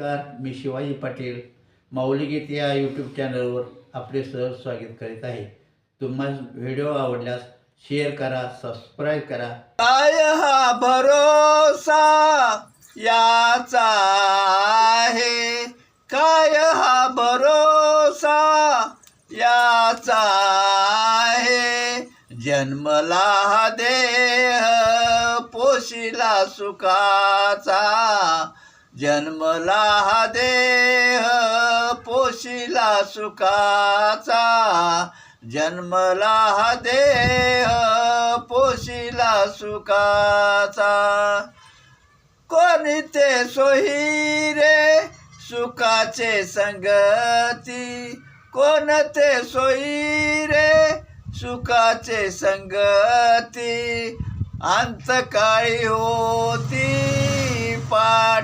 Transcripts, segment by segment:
नमस्कार मी शिवाजी पाटील. माऊलीगीत या यूट्यूब चॅनलवर आपले सहज स्वागत करीत आहे. तुम्हाला व्हिडिओ आवडल्यास शेअर करा सबस्क्राईब करा. काय हा भरोसा याचा आहे? काय हा भरोसा याचा आहे? जन्मला हा देह पोशिला सुखाचा जन्मला हा देह पोशिला सुखाचा. जन्मला हा देह पोशिला सुखाचा. कोणी ते सोही रे सुखाचे संगती? कोण ते रे सुखाचे संगती? अंतकाळी होती?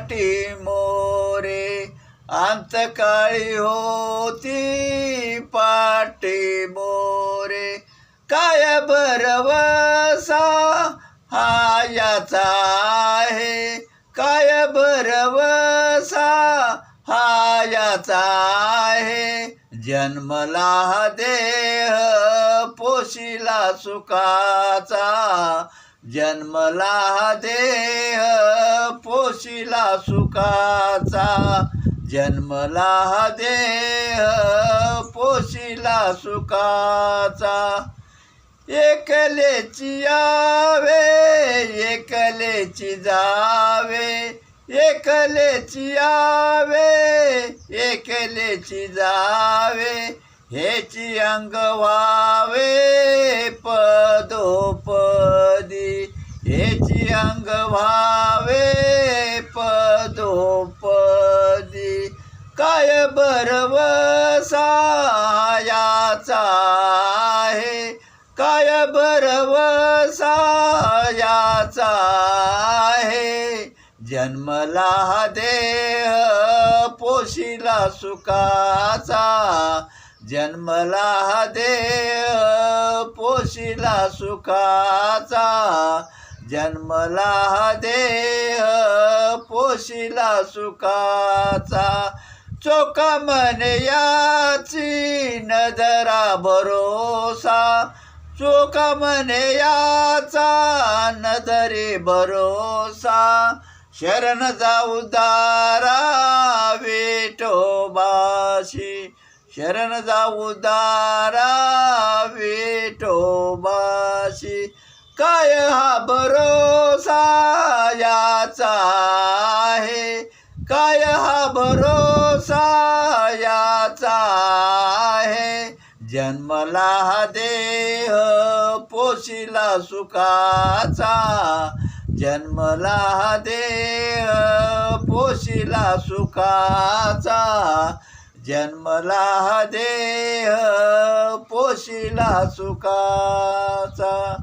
पाठी मोरे अंतकाळी होती पाठी मोरे. काय बरवसा हा याचा आहे? काय बरवसा हा याचा आहे? जन्मला हा देह पोशिला सुखाचा जन्मला हा देह पोशिला सुखाचा. जन्मला हा देह पोशिला सुखाचा. एकलेची यावे एकलेची जावे. एकलेची यावे एकलेची जावे. हेची अंग व्हावे पदोपदी हेची अंग व्हावे पदोपदी काय बरवसायाचा आहे? काय बरवसायाचा आहे? जन्मला हा देह पोशिला सुखाचा जन्मला हा देह पोशिला सुखाचा जन्मला हा देह पोशिला सुखाचा. चोका मन याची नजरा भरोसा. चोका मन याचा नजरे भरोसा. शरण जाऊ दारा वेटोबाशी शरण जाऊ दारा वेटोबाशी काय हा भरोसा याचा आहे? काय हा भरोसा याचा आहे? जन्मला हा देह पोशिला सुखाचा. जन्मला हा देह पोशिला सुखाचा. जन्मला हा देह पोशिला सुखाचा.